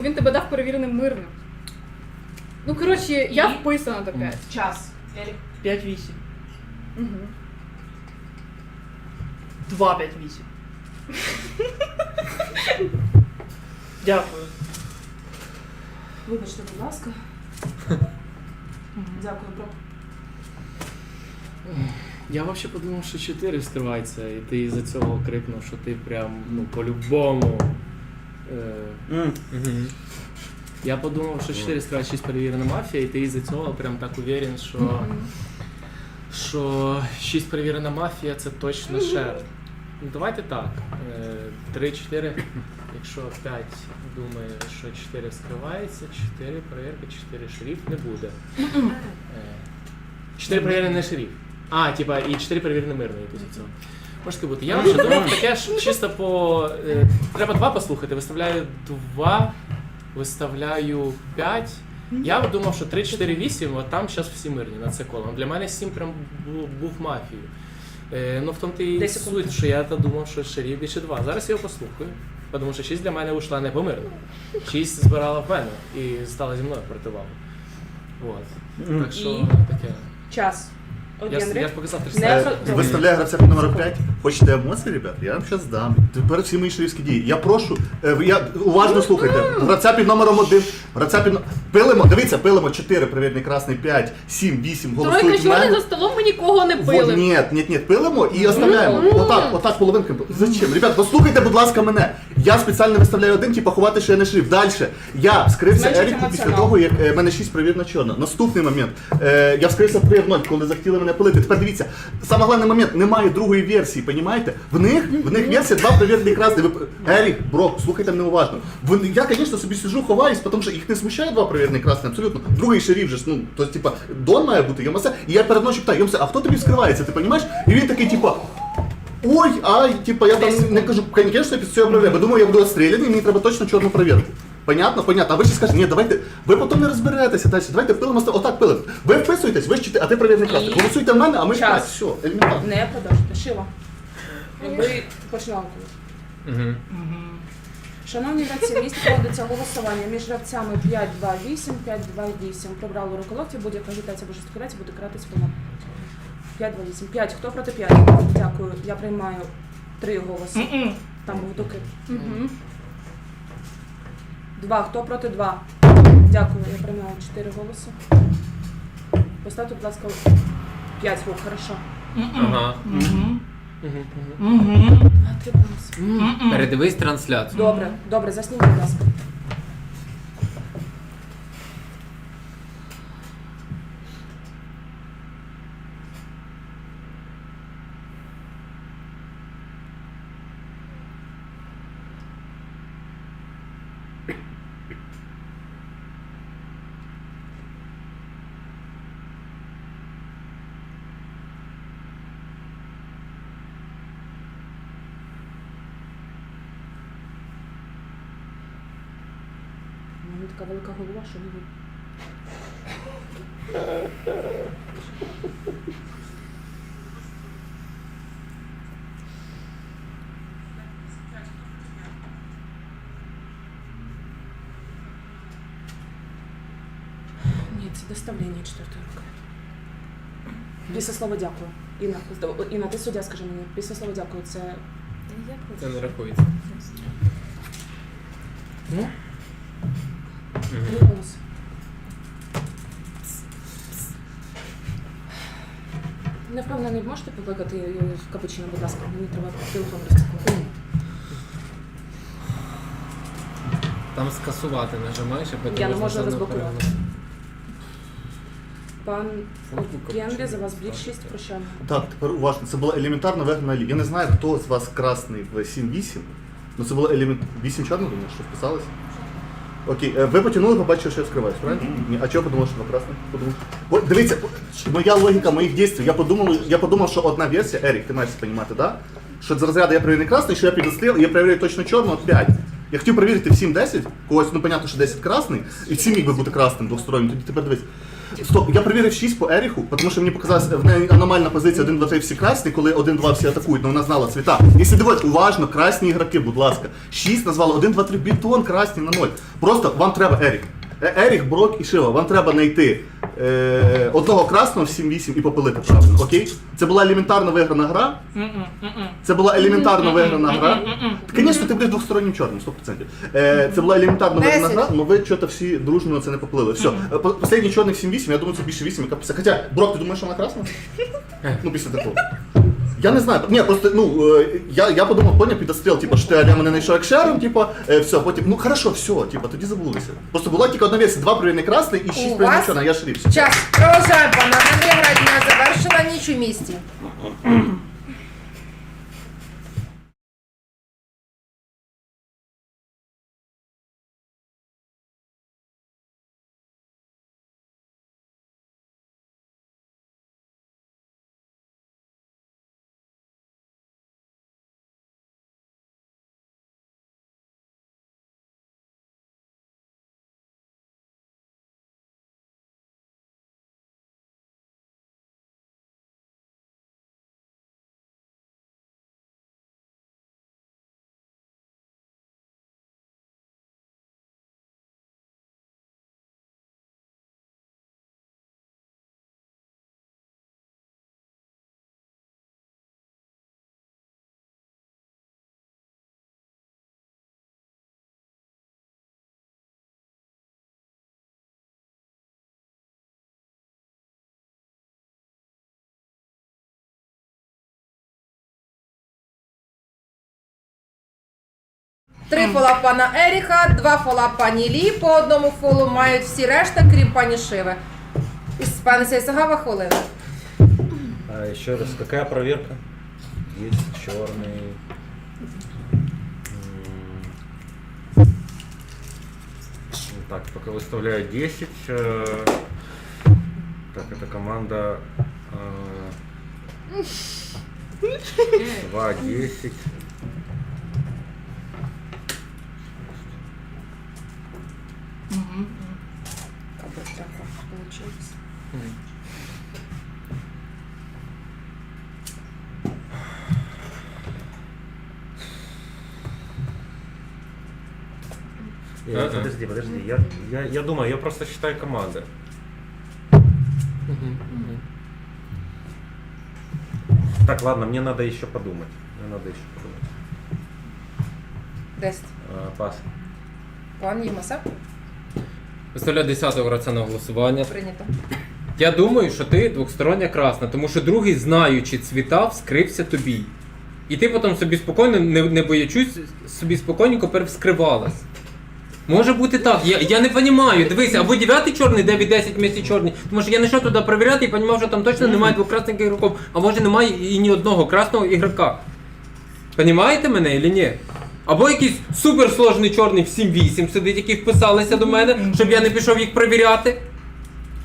Він тебе дав перевіреним мирним. Ну, коротше, я І? вписана до 5. Час. Ерік. 5-8. Угу. 2-5-8. Дякую. Вибачте, будь ласка. Дякую, бро. Я вообще подумав, що 4 вскривається, і ти із-за цього крикнув, що ти прям ну по-любому. Е, я подумав, що 4 вскривається 6 перевірена мафія, і ти із-за цього прям так уверен, що, що 6 перевірена мафія це точно шер. Ну давайте так. 3-4, якщо 5 думає, що 4 вскривається, 4 перевірка, 4 шериф не буде. 4 перевірені не шериф. А, типа, і 4 перевірені мирної після цього. Може таке бути. Я вже думав таке ж чисто по. е, Треба 2 послухати. Виставляю 2, виставляю 5. Я думав, що 3, 4, 8, от там зараз всі мирні на це коло. Для мене 7 прям був, був мафією. Е, ну в тому ти і Десять секунд. суть, що я та думав, що шериф більше 2. Зараз я його послухаю. Тому що 6 для мене ушла не помирно. 6 збирала в мене і стала зі мною противагу. От. Так що І? таке. Час. Я, ж- я ж показав Не 300. Е, Виставляю гравця під номером 5. Хочете емоції, ребят? Я вам зараз дам. Тепер всі мої шерифські дії. Я прошу, е, ви- я уважно слухайте. Гравця під номером 1, гравця під но- Пилимо, дивіться, пилимо 4, привірний красний 5, 7, 8, Тройка голосують в мене. за столом ми нікого не пили. нет, нет, нет, пилимо і оставляємо. Отак, отак половинками. Зачем? Ребят, послухайте, будь ласка, мене. Я спеціально виставляю один, типу, ховати, що я не шрифт. Далі. Я вскрився Зменшить Еріку після емоціонал. того, як е, мене 6 провірно чорно. Наступний момент. Е, я вскрився 3 в 0, коли захотіли мене пилити. Тепер дивіться, саме головний момент, немає другої версії, понімаєте? В них, в них версія два провірні красні. Ви... Ерік, бро, слухайте мене уважно. Вони, я, звісно, собі сижу, ховаюсь, тому що їх не смущає два провірні красні, абсолютно. Другий шериф же ж, ну, то есть, типа, Дон має бути, Йомасе. І я перед ночі питаю, Йомасе, а хто тобі вскривається, ти розумієш? І він такий, типа, Ой, ай, типа, я там не кажу, конечно, я проверю, бо думаю, я буду розстріляний, мені треба точно чорну перевірку. Понятно, понятно. А ви ще скажете, ні, давайте, ви потім не розберетеся далі, давайте пилимо, отак пилимо. Ви вписуєтесь, ви щите, а ти перевірний красний. І? Голосуйте в мене, а ми Час. п'ять. Все, елементарно. Не продовжуйте. Шива. Ви починали. Ну, Угу. Шановні гравці, місце проводиться голосування між гравцями 5-2-8, 5-2-8. Прибрали руколокті, будь-яка агітація або жестикуляція буде каратись понад 5-2-8. 5. Хто проти 5? Дякую. Я приймаю три голоси. Там був докид. Угу. Два. Хто проти два? Дякую. Я приймала чотири голоси. Поставте, будь ласка, п'ять рук, хорошо. Ага. А, три голоси. Передивись трансляцію. Добре, добре, засніміть, будь ласка. У мене така велика голова, що не видно. Ні, це доставлення четвертої руки. Після слова дякую. Інна, Інна, ти суддя, скажи мені. Після слова дякую, це Це не рахується. Ну, три голоси. Не впевнений, можете покликати е, капучино, будь ласка, мені треба телефон розпакувати. Там скасувати нажимаєш, а потім Я не можу розблокувати. переглянути. Пан Генрі, за вас більшість, прощаємо. Так, тепер уважно. Це була елементарно вигнана лі. Я не знаю, хто з вас красний в 7-8. Ну це було елемент 8 чорних, думаю, що вписалось. Окей, е, ви потягнули, побачили, що я вскриваюсь, правильно? Ні, а чого подумали, що на красний? Подумав. О, дивіться, моя логіка моїх дій. Я подумав, я подумав, що одна версія, Ерік, ти маєш це розуміти, да? Що з розряду я перевірю не красний, що я підостріл, я перевірю точно чорну, от 5. Я хотів перевірити в 7-10, когось, ну понятно, що 10 красний, і 7 міг би бути красним двостороннім. Тоді тепер дивись. Стоп, я перевірив 6 по Еріху, тому що мені показалася в неї аномальна позиція 1, 2, 3 всі красні, коли 1, 2 всі атакують, але вона знала цвіта. Якщо дивитися уважно, красні ігроки, будь ласка. 6 назвали, 1, 2, 3 бітон красні на 0. Просто вам треба Ерік. Е, Еріх, Брок і Шива, вам треба знайти е, одного красного в 7-8 і попилити правильно, окей? Це була елементарно виграна гра. Це була елементарно виграна гра. Звісно, ти будеш двостороннім чорним, 100%. Е, це була елементарно виграна гра, але ви чого-то всі дружно на це не поплили. Все. Е, по- Останній чорний 7-8, я думаю, це більше 8, яка писає. Хоча, Брок, ти думаєш, що вона красна? Ну, після такого. Я не знаю. Ні, просто ну е, я, я подумав, поняв підостріл, типу, що ти Аля мене знайшов екшером, типу, е, все, потім, ну хорошо, все, типу, тоді забулися. Просто була тільки одна версія, два провірний красний і шість У провірний вас чорний, а я шрифт. Час. Продовжаємо, пане Андрій, грати не завершила ніч у місті. Три фола пана Еріха, два фола пані Лі, по одному фолу мають всі решта, крім пані Шиви. І пане Сейсагава хвилина. А еще раз, какая проверка? Есть черный. М. Ну Так, пока выставляю 10. э, Так, это команда э, 2, 10. Я- Ага. Подожди, подожди. Я, я, я думаю, я просто считаю команды. Так, ладно, мне надо еще подумать. Мне надо еще подумать. Десять. А, пас. Пан Ємаса. Виставляю 10 гравця на голосування. Прийнято. Я думаю, що ти двостороння красна, тому що другий, знаючи цвіта, вскрився тобі. І ти потім собі спокійно, не, не боячись, собі спокійненько перевскривалась. Може бути так. Я, я не розумію. Дивися, або 9 чорний, 9-10 місяці чорний. Тому що я не йшов туди перевіряти і розумів, що там точно немає двох красних ігроків, а може немає і ні одного красного ігрока. Понімаєте мене чи ні? Або якийсь суперсложний чорний в 7-8 сидить, які вписалися до мене, щоб я не пішов їх перевіряти.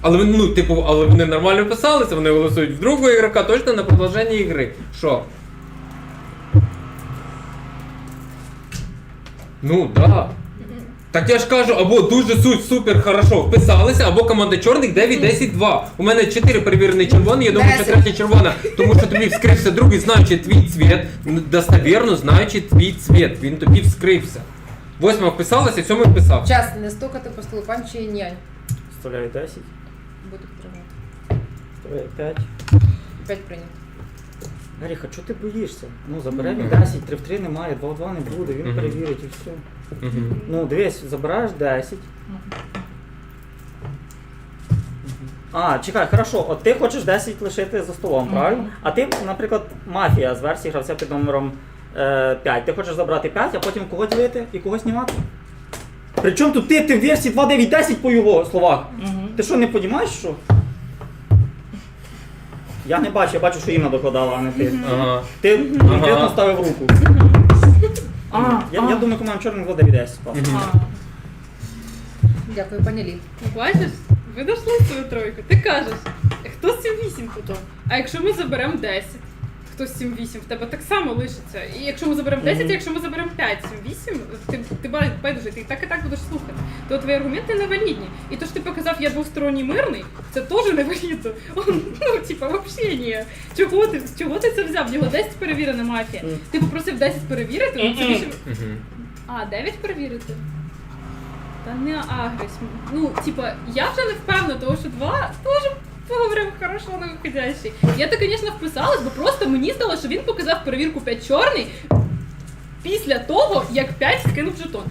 Але ну, типу, але вони нормально вписалися, вони голосують в другого ігрока точно на продовження ігри. Що? Ну, да. Так я ж кажу, або дуже суть супер хорошо вписалися, або команда чорних 9-10-2. У мене 4 перевірені червоні, я думаю, що третя червона, тому що тобі вскрився другий, знаючи твій цвіт, достовірно знаючи твій цвіт. Він тобі вскрився. Восьма вписалася, сьомий вписав. Час не стукати по столу пан чи нянь. Вставляю 10, Буду підтримувати. вставляю 5. П'ять прийнято. Гаріха, чого ти боїшся? Ну, забере він 10, 3 в 3 немає, 2 в 2 не буде, він Мгм. перевірить і все. Мгм. Ну, дивись, забираєш 10. А, чекай, хорошо, от ти хочеш 10 лишити за столом, правильно? А ти, наприклад, мафія з версії гравця під номером е, 5. Ти хочеш забрати 5, а потім кого ділити і кого знімати? Причому тут ти, ти в версії 2, 9, 10 по його словах. Ти що, не розумієш, що? Я не бачу, я бачу, що Інна докладала, а не ти. Ага. Ти конкретно Ага. ставив руку. А, Я, я думаю, команда чорних 2, 9, 10. Дякую, пані Лі. Бачиш, ви дошли свою тройку. Ти кажеш, хто з цим вісімку то? А якщо ми заберемо 10, хто 7-8, в тебе так само лишиться. І якщо ми заберемо 10, Мгм. якщо ми заберемо 5, 7-8, ти, ти байдуже, ти так і так будеш слухати. то твої аргументи невалідні. І то, що ти показав, я двосторонній мирний, це теж невалідно. Ну, типа, взагалі ні. Чого ти, чого ти це взяв? В нього 10 перевірена мафія. Ти попросив 10 перевірити, ну це більше. Мгм. А, 9 перевірити? Та не агрес. Ну, типа, я вже не впевнена, тому що два теж хорошо на виходящий. Я то, звісно, вписалась, бо просто мені здалося, що він показав перевірку 5 чорний після того, як 5 скинув жетон.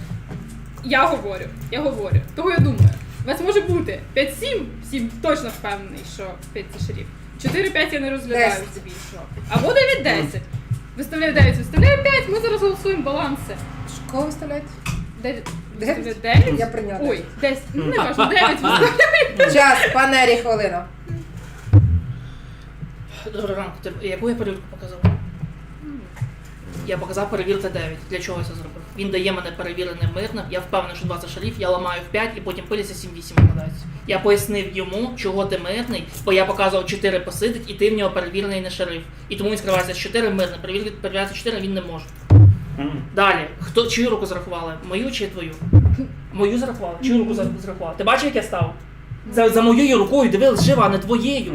Я говорю, я говорю. Того я думаю. У вас може бути 5-7, 7 точно впевнений, що 5 це шериф. 4-5 я не розглядаю собі. Або 9-10. Виставляю 9, виставляю 5, ми зараз голосуємо баланси. Кого виставляєте? 9. Дев'ять? 9? Я прийняла. Ой, 10. Ну, не важно, 9 виставляю. Час, пане Ерік, хвилина. Доброго ранку. Ти яку я перевірку показав? Я показав перевірте 9. Для чого я це зробив? Він дає мене перевіреним мирним. Я впевнений, що 20 шарів, я ламаю в 5 і потім пиляться 7-8 викладається. Я пояснив йому, чого ти мирний, бо я показував 4 посидить, і ти в нього перевірений не шериф. І тому він скривається з 4 мирний, перевірити перевіряється 4, він не може. Далі, хто чию руку зарахували? Мою чи твою? Мою зарахували? Чию руку зарахували? Ти бачив, як я став? За, за моєю рукою дивились жива, а не твоєю.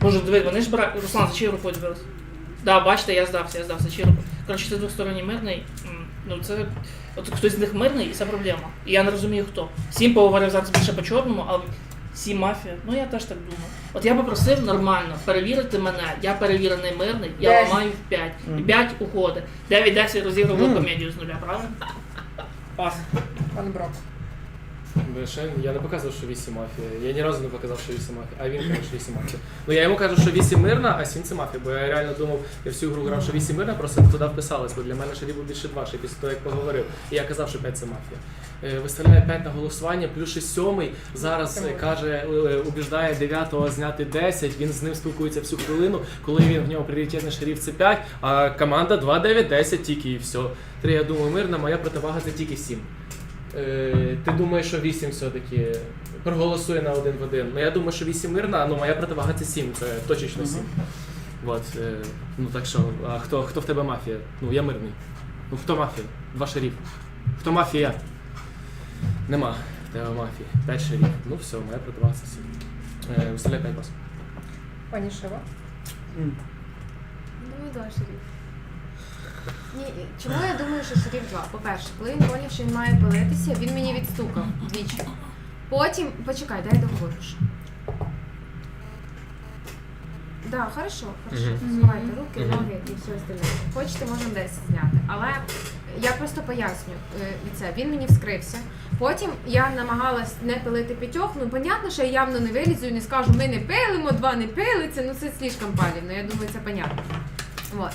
Боже, диви, вони ж бра... Руслан, за чиєю рукою дивилися? Да, бачите, я здався, я здався, чиєю рукою. Коротше, це двосторонній мирний. м, Ну це. От хтось з них мирний, і це проблема. І я не розумію хто. Сім поговорив зараз більше по чорному, але сім мафія. Ну я теж так думаю. От я попросив нормально перевірити мене. Я перевірений мирний, я Десять. ламаю в 5. І Мгм. 5 уходить. 9-10 розігрували Мгм. комедію з нуля, правильно? Пас. Пан Брок. Я не показував, що 8 мафія. Я ні разу не показав, що 8 мафія. А він каже, що 8 мафія. Ну я йому кажу, що 8 мирна, а 7 це мафія. Бо я реально думав, я всю гру грав, що 8 мирна, просто туди вписалось, бо для мене ще був більше 2, ще після того, як поговорив. І я казав, що 5 це мафія. Е, Виставляє 5 на голосування, плюс ще 7 зараз е, каже, е, убіждає 9-го зняти 10, він з ним спілкується всю хвилину, коли він в нього пріоритетний шериф це 5, а команда 2-9-10 тільки і все. Три, я думаю, мирна, моя противага це тільки 7. Е, ти думаєш, що 8 все-таки проголосує на один в один. Ну я думаю, що 8 мирна, ну моя противага це 7, це точечно 7. Вот, е, ну так що, а хто, хто в тебе мафія? Ну я мирний. Ну хто мафія? Два шериф. Хто мафія? Нема. В тебе мафії. 5 шериф. Ну все, моя противага це 7. Е, виставляй 5 пас. Пані Шива. Думаю, два шериф. Ні, чому я думаю, що шериф 2? По-перше, коли він поняв, що він має палитися, він мені відстукав двічі. Потім, почекай, дай договорю. ще. Да, хорошо, хорошо. Мгм. Змивайте руки, Мгм. ноги і все остальне. Хочете, можемо 10 зняти. Але я просто поясню е, це. Він мені вскрився. Потім я намагалась не пилити п'ятьох. Ну, понятно, що я явно не вилізу і не скажу, ми не пилимо, два не пилиться. Ну це слишком палівно. Я думаю, це понятно. Вот.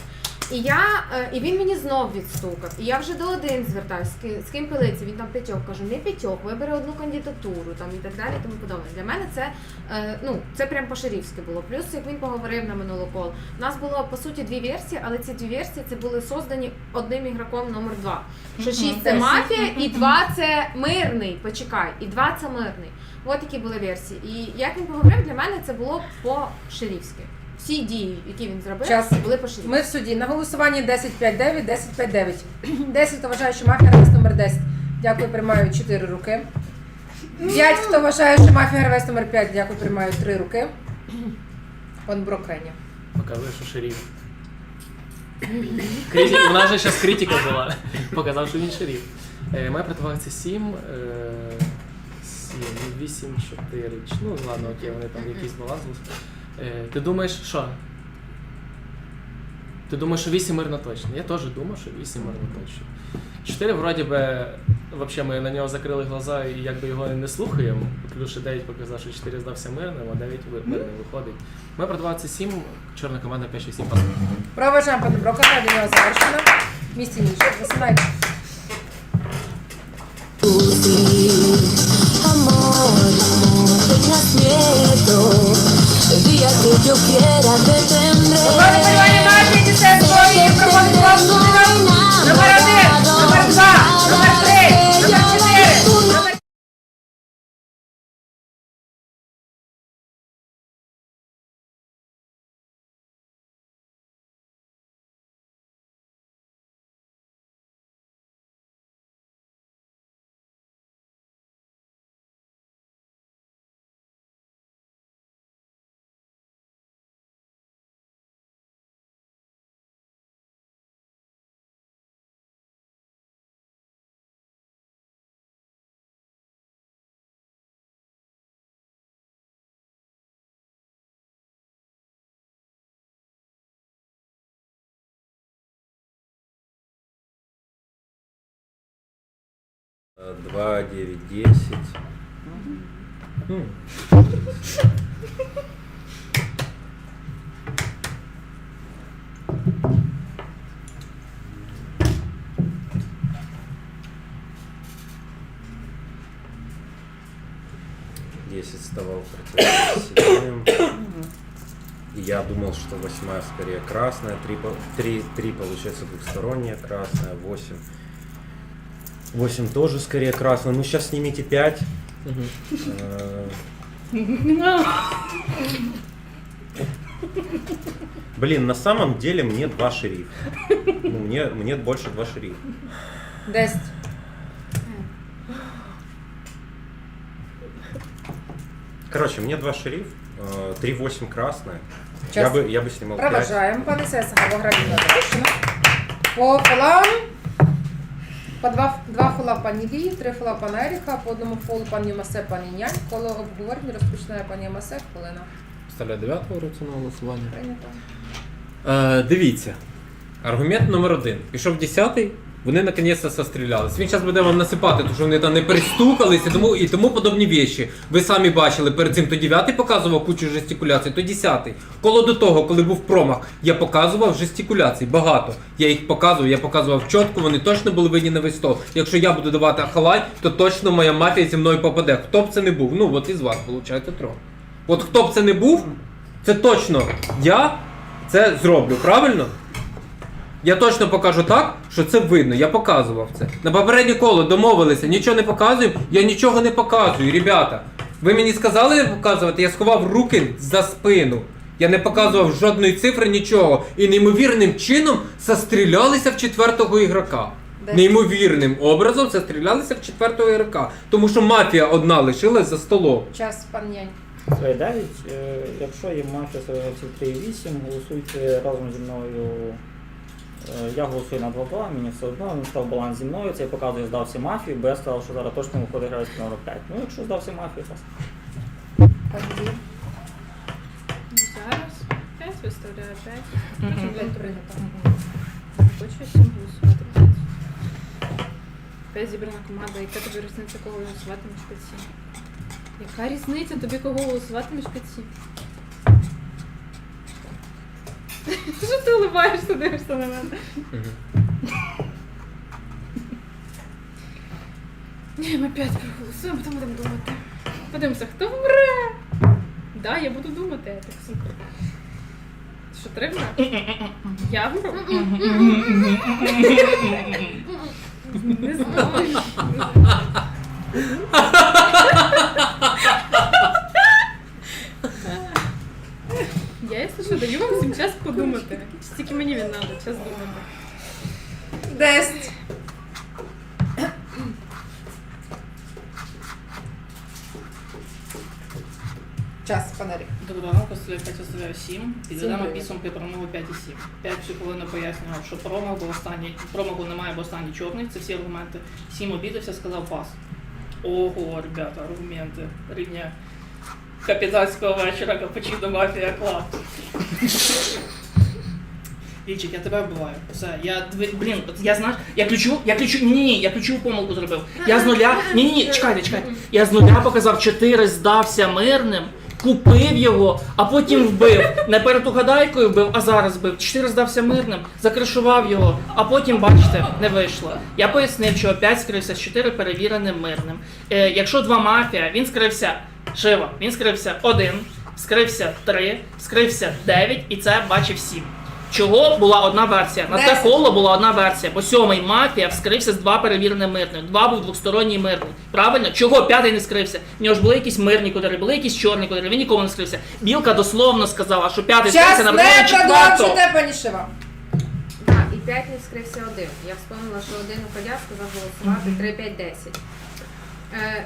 І я, е, і він мені знов відстукав. І я вже до один звертаюся, з ким пилиться. Він там п'ятьох кажу, не п'ятьох, вибери одну кандидатуру там і так далі, тому подобне. Для мене це е, ну це прям по-шерифськи було. Плюс як він поговорив на минулу кол. У нас було по суті дві версії, але ці дві версії це були создані одним ігроком номер два. Що шість це мафія, і два це мирний. Почекай, і два це мирний. От такі були версії. І як він поговорив, для мене це було по-шерифськи. Всі дії, які він зробив, Час. були по-шерифськи. Ми в суді. На голосуванні 10-5-9, 10-5-9. 10, хто вважає, що мафія гравець номер 10. Дякую, приймаю 4 руки. 5, хто вважає, що мафія гравець номер 5. Дякую, приймаю 3 руки. Пан Брок. Показує, що шериф. Критик, у нас же зараз критика була. Показав, що він шериф. Е, моя противага це 7. Е, 7, 8, 4. Ну ладно, окей, вони там якийсь баланс. Е, ти думаєш, що? Ти думаєш, що 8 мирно точно? Я теж думав, що 8 мирно точно. 4 вроді би, вообще ми на нього закрили глаза і якби його не слухаємо. Плюс ще 9 показав, що 4 здався мирним, а 9 ви- мирним виходить. Ми продавали це 7, чорна команда 5-6 пас. Проважаємо пана Брока, до нього завершено. Місці ніж. Засинайте. Amor. El día que yo quiera te tendré. 2, 9, 10. М. Десять против. И я думал, что восьмая скорее красная. Три, три, три получается двухсторонняя красная. Восемь. 8 тоже скорее красный. Ну, сейчас снимите 5. Э, блин, на самом деле мне два шериф. Ну, мне, мне больше два шериф. Дасть. Короче, мне два шериф, 3-8 э, красное. Я бы, я бы снимал 5. Провожаємо, пане Сесаго, гравіна По полам. По два, два фола пані Лії, три фола пана Еріха, по одному фолу пані Масе, пані Нянь. Коло обговорення розпочинає пані Масе, хвилина. Сталя дев'ятого руцю на голосування. Прийнято. Е, дивіться. Аргумент номер один. Пішов десятий, вони наконець-то сострілялись. Він зараз буде вам насипати, тому що вони там не перестукались тому, і тому подобні вещі. Ви самі бачили, перед цим то дев'ятий показував кучу жестикуляцій, то десятий. Коло до того, коли був промах, я показував жестикуляцій багато. Я їх показував, я показував чітко, вони точно були видні на весь стол. Якщо я буду давати ахалай, то точно моя мафія зі мною попаде. Хто б це не був? Ну, от із вас, виходить, трьох. От хто б це не був, це точно я це зроблю, правильно? Я точно покажу так, що це видно. Я показував це. На попереднє коло домовилися, нічого не показуємо, я нічого не показую, ребята. Ви мені сказали не показувати, я сховав руки за спину. Я не показував жодної цифри, нічого. І неймовірним чином застрілялися в четвертого ігрока. Неймовірним образом застрілялися в четвертого ігрока. Тому що мафія одна лишилась за столом. Час, пан Нянь. Своє 9. Е, Якщо є мафія своїх гравців 3 і 8, голосуйте разом зі мною. Я голосую на 2 бала, мені все одно, він став баланс зі мною, це я показую, здався мафію, бо я сказав, що зараз точно виходить гравець номером 5. Ну, якщо здався мафію, то Ну, Зараз 5 виставляю 5. Потім п'ять прийнято. Хочу 7 голосувати 5. 5 зібрана команда. Яка тобі різниця, кого голосувати між 5 7? Яка різниця тобі кого голосувати між 5 7? Що ти улибаєшся, дивишся на мене? Ні, ми 5 проголосуємо, потім будемо думати. Подивимося, хто вмре. Да, я буду думати, так супер. Що три вмре? Я вмру? Не знаю. Я, якщо що, даю вам всім час Стільки мені він треба, час думати. 10. Час, Ерік. Доброго ранку, стою 5 оставляю 7. Підведемо Сім підсумки промову 5 і 7. 5 психологічно пояснював, що промах був останній, промаху немає, бо останній чорний, це всі аргументи. 7 обідався, сказав пас. Ого, ребята, аргументи. Рівня капітанського вечора, капучино мафія клаб. Вічик, я тебе вбиваю. Все, я блін, я знаєш, я ключу, я ключу, ні, ні, ні, я ключову помилку зробив. Я з нуля, ні, ні, ні, чекайте, чекайте. Я з нуля показав 4, здався мирним, купив його, а потім вбив. Не перед угадайкою вбив, а зараз вбив. 4 здався мирним, закришував його, а потім, бачите, не вийшло. Я пояснив, що 5 скрився з 4 перевіреним мирним. Е, якщо два мафія, він скрився Шива, він скрився 1, скрився 3, скрився 9 і це бачив 7. Чого була одна версія? На те коло була одна версія, бо сьомий мафія вскрився з два перевірених мирних. Два був двосторонній мирний. Правильно? Чого п'ятий не скрився? В нього ж були якісь мирні кольори, були якісь чорні кольори, він нікому не скрився. Білка дословно сказала, що п'ятий Час скрився на не четвертого. продовжуйте, пані Шива. Так, і 5 не вскрився один. Я вспомнила, що один уходя сказав голосувати 3, 5, 10. Е,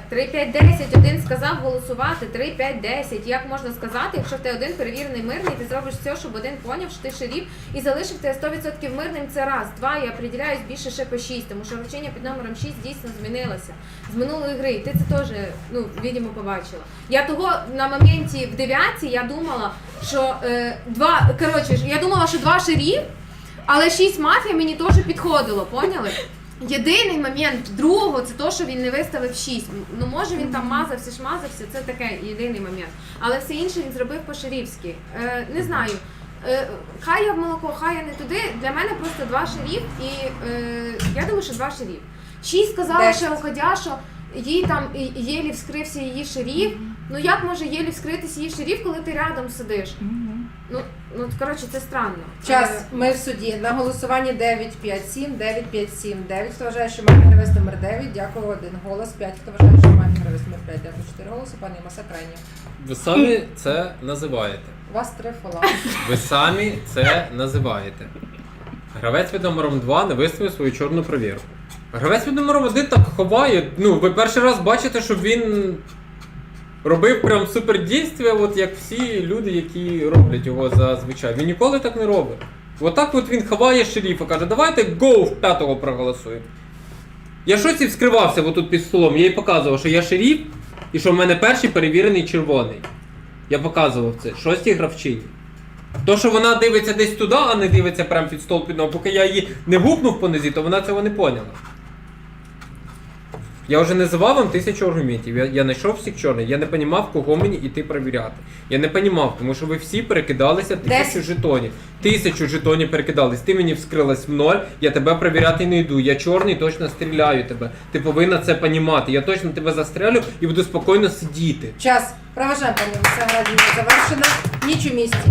3, 5, 10, один сказав голосувати 3, 5, 10. Як можна сказати, якщо тебе один перевірений мирний, ти зробиш все, щоб один поняв, що ти шеріф і залишив тебе 100% мирним, це раз. Два, я приділяюсь більше ще по 6, тому що вручення під номером 6 дійсно змінилося. З минулої гри, ти це теж, ну, відомо, побачила. Я того на моменті в дев'ятці я думала, що е, два, коротше, я думала, що два шеріф, але шість мафія мені теж підходило, поняли? Єдиний момент другого це то, що він не виставив 6. Ну може він там мазався, шмазався, це таке єдиний момент. Але все інше він зробив по-шерівськи. Е, не знаю. Е, хай я в молоко, хай я не туди. Для мене просто два шерів, і е, я думаю, що два шерів. Шість сказала ще Окадя, що їй там єлі вскрився її шерів. Ну як може єлі вскритися її шерів, коли ти рядом сидиш? Ну, ну коротше, це странно. Час. Е, Ми в суді. На голосуванні 9, 5, 7, 9, 5, 7, 9. Хто вважає, що має гравець номер 9? Дякую, один голос. 5. Хто вважає, що має гравець номер 5? Дякую, 4 голоси. Пані Маса крайня. Ви самі це називаєте. У вас три фола. Ви самі це називаєте. Гравець під номером 2 не виставив свою чорну провірку. Гравець під номером 1 так ховає. Ну, ви перший раз бачите, щоб він робив прям супердійствия, от як всі люди, які роблять його зазвичай. Він ніколи так не робить. Отак от він ховає шеріфа, каже, давайте гоу в п'ятого проголосуємо. Я щось і вскривався отут під столом, я їй показував, що я шеріф і що в мене перший перевірений червоний. Я показував це. Шостій гравчині. То, що вона дивиться десь туди, а не дивиться прямо під стол під ногу, поки я її не гупнув по нозі, то вона цього не поняла. Я вже називав вам тисячу аргументів. Я, я знайшов всіх чорних, я не понімав, кого мені іти перевіряти. Я не понімав, тому що ви всі перекидалися тисячу жетонів. Тисячу жетонів перекидались. Ти мені вскрилась в ноль, я тебе перевіряти не йду. Я чорний точно стріляю тебе. Ти повинна це понімати. Я точно тебе застрелю і буду спокійно сидіти. Час. Проважаємо, пані Маса гра завершена. Ніч у місті.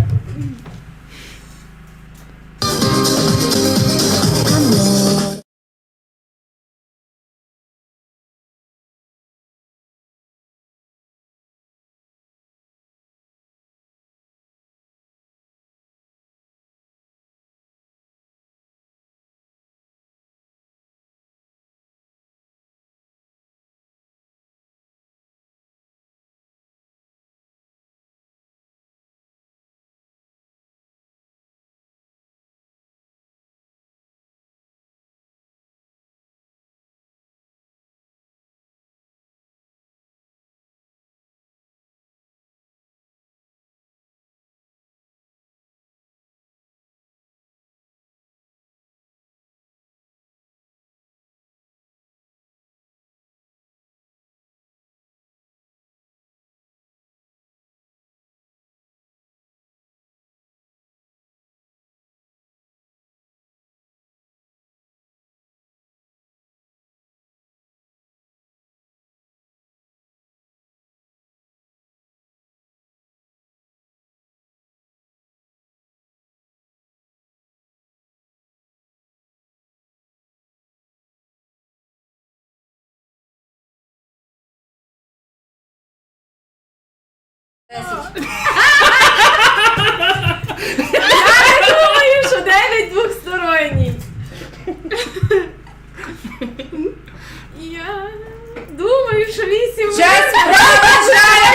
Десять. думаю, що 9 двохсторонній. Я думаю, що 8 Час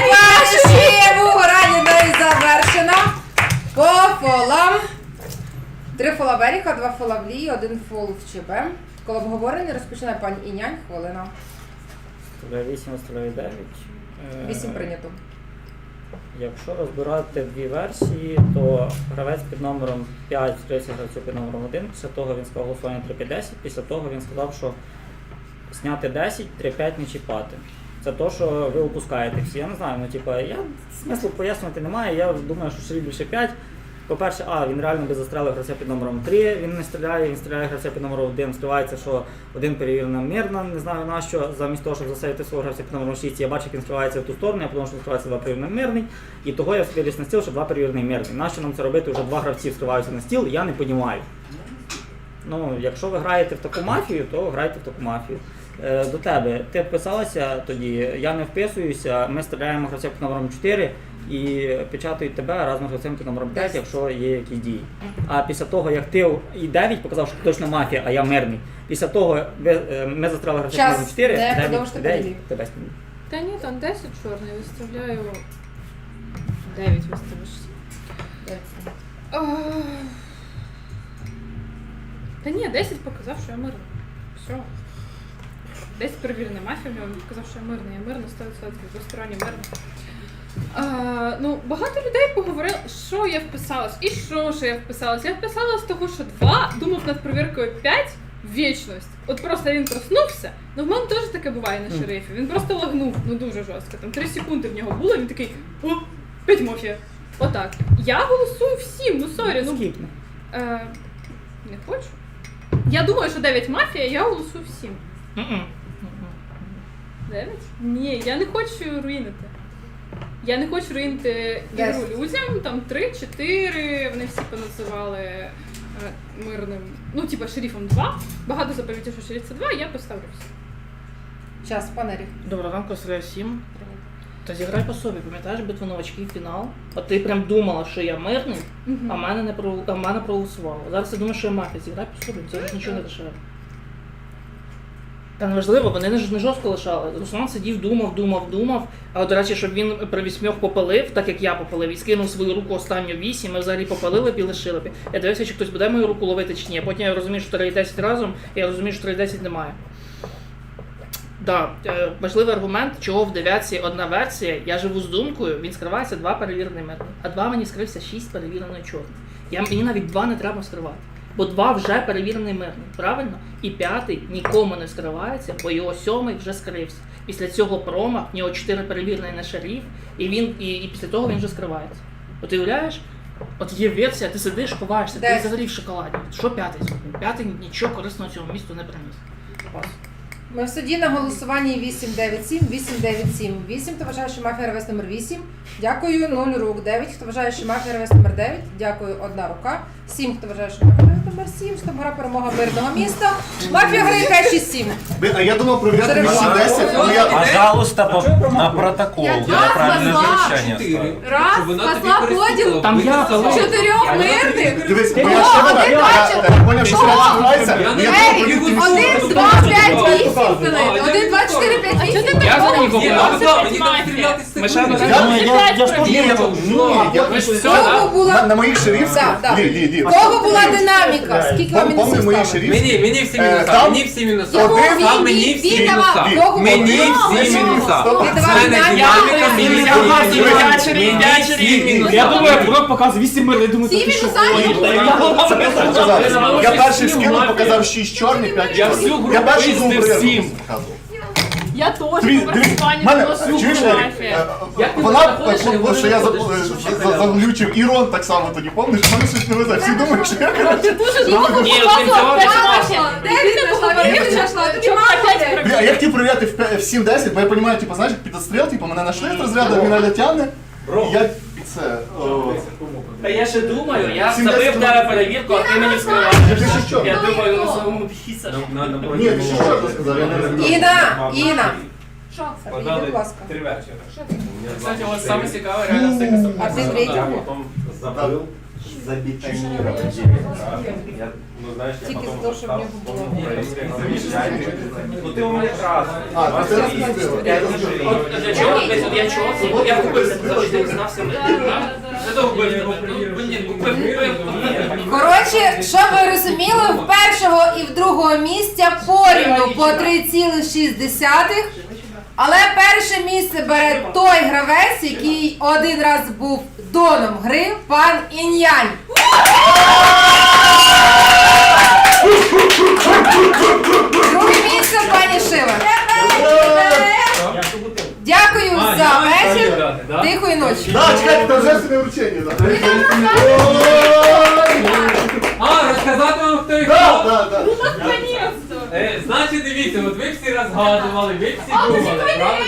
ваші Градіна завершена. По фолам. Три фола Беріха, два фола в Лії, один фол в ЧБ. Коло обговорення розпочинає пані Інянь. Хвилина. Виставляю 8, виставляю 9. Е, Вісім прийнято. Якщо розбирати дві версії, то гравець під номером 5 встретився гравцю під номером 1, після того він сказав голосування 3-5-10, після того він сказав, що зняти 10, 3-5 не чіпати. Це то, що ви опускаєте. Я не знаю, ну типу, я смислу пояснювати немає. Я думаю, що ще більше 5. По-перше, а, він реально би застрелив гравця під номером 3, він не стріляє, він стріляє гравця під номером 1, скривається, що один перевірена мирно, не знаю на що, замість того, щоб засейвити свого гравця під номером 6, я бачу, як він скривається в ту сторону, я подумав, що він скривається два перевірений мирний, і того я собі на стіл, що два перевірений мирний. Нащо нам це робити? Вже два гравці скриваються на стіл, я не розумію. Ну, якщо ви граєте в таку мафію, то грайте в таку мафію. Е, до тебе, ти вписалася тоді, я не вписуюся, ми стріляємо гравця під номером 4 і печатають тебе разом з під номером 5, якщо є якісь дії. А після того, як ти і 9 показав, що ти точно мафія, а я мирний. Після того ви, е, ми застріли гравця Час. номером 4, Не 9, продовжуйте 9 перелік. тебе знімуть. Та ні, там 10 чорний, виставляю 9 виставиш. Ах. Та ні, 10 показав, що я мирна. Все. 10 перевірений мафія, він показав, що я мирна. Я мирна, 100% двосторонній мирна. А, ну, багато людей поговорили, що я вписалась, і що, що я вписалась. Я вписалась з того, що 2 думав над перевіркою 5, вічність. От просто він проснувся. Ну в мене теж таке буває на шерифі. Він просто лагнув, ну дуже жорстко. Там 3 секунди в нього було, він такий оп, п'ять мафія. Отак. Я голосую всім, ну сорі, ну е, не хочу. Я думаю, що 9 мафія, я голосую всім. 9? Ні, я не хочу руїнити. Я не хочу руїнити ігру Десять. людям, там 3-4, вони всі поназивали е, мирним. Ну, типа, шерифом 2. Багато заповітів, що шериф це 2, я поставлю всі. Час, пане Рік. Доброго ранку, Сергій 7. Та зіграй по собі, пам'ятаєш битву новачків фінал? От ти прям думала, що я мирний, Мгм. а мене не про а мене проголосувало. Зараз ти думаєш, що я мафія. Зіграй по собі, це ж нічого не рішає. Та неважливо, вони не, не жорстко лишали. Руслан сидів, думав, думав, думав. А до речі, щоб він при вісьмьох попалив, так як я попалив, і скинув свою руку останню вісім, ми взагалі попалили б і лишили б. Я дивився, чи хтось буде мою руку ловити чи ні. Потім я розумію, що 3-10 разом, і я розумію, що 3-10 немає. Да, е, важливий аргумент, чого в дев'ятці одна версія. Я живу з думкою, він скривається два перевірений мирний. А два мені скрився шість перевірений чорний. Я мені навіть два не треба скривати. Бо два вже перевірений мирний, правильно? І п'ятий нікому не скривається, бо його сьомий вже скрився. Після цього промах в нього чотири перевірений на шарів, і він і, і після того він вже скривається. От ти уявляєш? От є версія, ти сидиш, ховаєшся, ти взагалі в шоколаді. Що п'ятий зробив? П'ятий нічого корисного цьому місту не приніс. Пас. Ми в суді на голосуванні 897, 897. 8, хто вважає, що мафія РВС номер 8. Дякую, 0 рук. 9, хто вважає, що мафія РВС номер 9. Дякую, одна рука. 7, хто вважає, що мафія номер 7. Щоб гра перемога мирного міста. Мафія грає 567. Ви- А я думав провіряти. 8-10, але я... Пожалуйста, по- на протокол. Я Я замечание. Раз, спасла поділ Там я чотирьох мирних. Дивись, бо я ще один, я- два, я- я поняв, що це відбувається, і я Ей, думав, провірити один, два, п'ять, вісім пилити. Один, два, чотири, п'ять, вісім. Я за нього ну, мені там стріляти з Ми ще не Ну, я, я ж Ні, я ні, я Ви Кого була, на, на моїх Лі, кого була динаміка? Скільки вам Пом- помни мінусів. Мені, мені всі Е, мінуса, там- мені всі мінуса. Там мені він- всі він мінуса. давав. Кого Мені було? всі Кого? мінуса. Ти давав Це не динаміку? динаміка, мені Я всі класний мінуса. дядчик, Мені дядчик, всі він- мінуса. Я думаю, Брок показує 8 мир, я думаю, Всі мінуса я- перший мафія. показав 6 чорний, 5 Я всю гру Я перший виїздив зуб всім. показував. Я теж по дві- мене- голосую чуєш, мафія. е, Як ти Вона, заходиш, е, що я виходять, за- що за- ти заглючив, і Рон так само тоді, помниш, мене щось не везе. Всі думають, що я коротше. Ні, окрім цього, Дев'ять знайшла, дев'ять знайшла, тобі мало. Бля, а я хотів перевіряти в пе- в 7-10, бо я розумію, типу, знаєш, під отстріл, типу, мене на з розряду, мене тягне, я це. о, Та я ще думаю, я Сімдесят забив тебе перевірку, а ти мені вскриваєш. Я ти що. Я думаю, на самому піса. Ні, ти що чорно сказав, я не розумію. Іна, Іна. Що? Арбітр, будь ласка. Кстати, от саме цікаве реально Арбітр, рейтинг. Потом забыл забетонировать Я, ну знаешь, я Тільки потом з того, щоб в нього було. Ну ты у меня красный. А, ти зараз не зробила. От Для чого? Я чого? Я купив за 4 знався тебе. Ну, ні, купив, купив. Коротше, що ви розуміли, в першого і в другого місця порівну по 3,6. Але перше місце бере той гравець, який один раз був доном гри, пан Ін'янь. Друге місце пані Шива. Дякую за вечір. Тихої ночі. Да, чекайте, торжественне вручення. да. А, розказати вам, хто їх Да, да, да. Е, Значить, дивіться, от ви всі розгадували, ви всі думали, правильно?